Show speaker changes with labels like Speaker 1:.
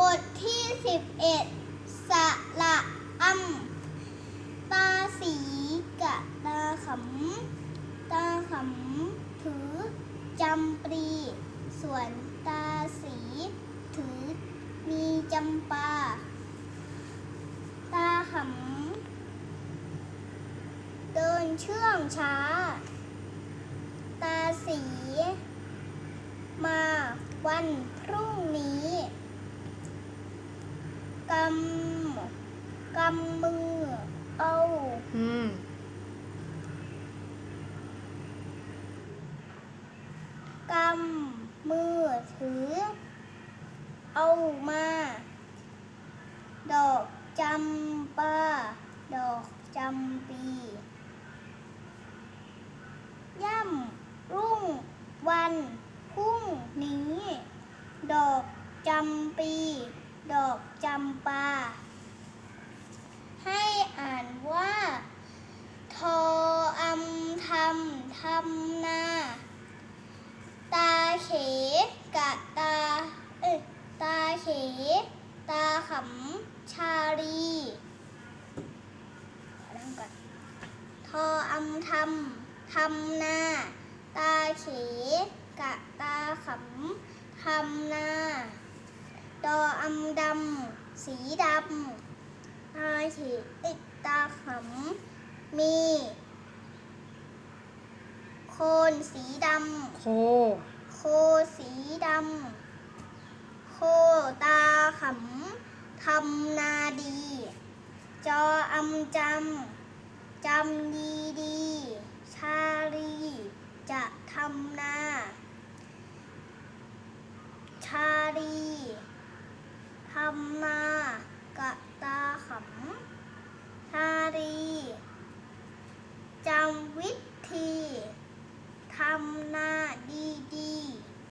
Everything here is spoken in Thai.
Speaker 1: บทที่11สระอำตาสีกะตาขำตาขำถือจำปรี ส่วนตาสี ถือมีจำปา ตาขำเดินเชื่องช้า ตาสี มาวันพรุ่งนี้ กำกำมือ เอา
Speaker 2: อืม
Speaker 1: กำมือถือ เอามา ดอกจำปาดอกจำปี ย่ำรุ่งวันพรุ่งนี้ ดอกจำปี ดอกจำปา ให้อ่านว่า ทออำทำทำนา ตาเขกะตา เอ้ตาเข ตาขำชาลีขอนั่งก่อนทออำทำทำนา ตาเขกะตาขำทำนา ดออำดำ สีดำตาเขเอ้ยตาขำมี โคนสีดำ
Speaker 2: โค
Speaker 1: โคสีดำ โคตาขำทำนาดี จออำจำ จำดีดี ชาลี จะทำนา ชาลี ทำนากะตาขำทารีจำวิธีทำนาดี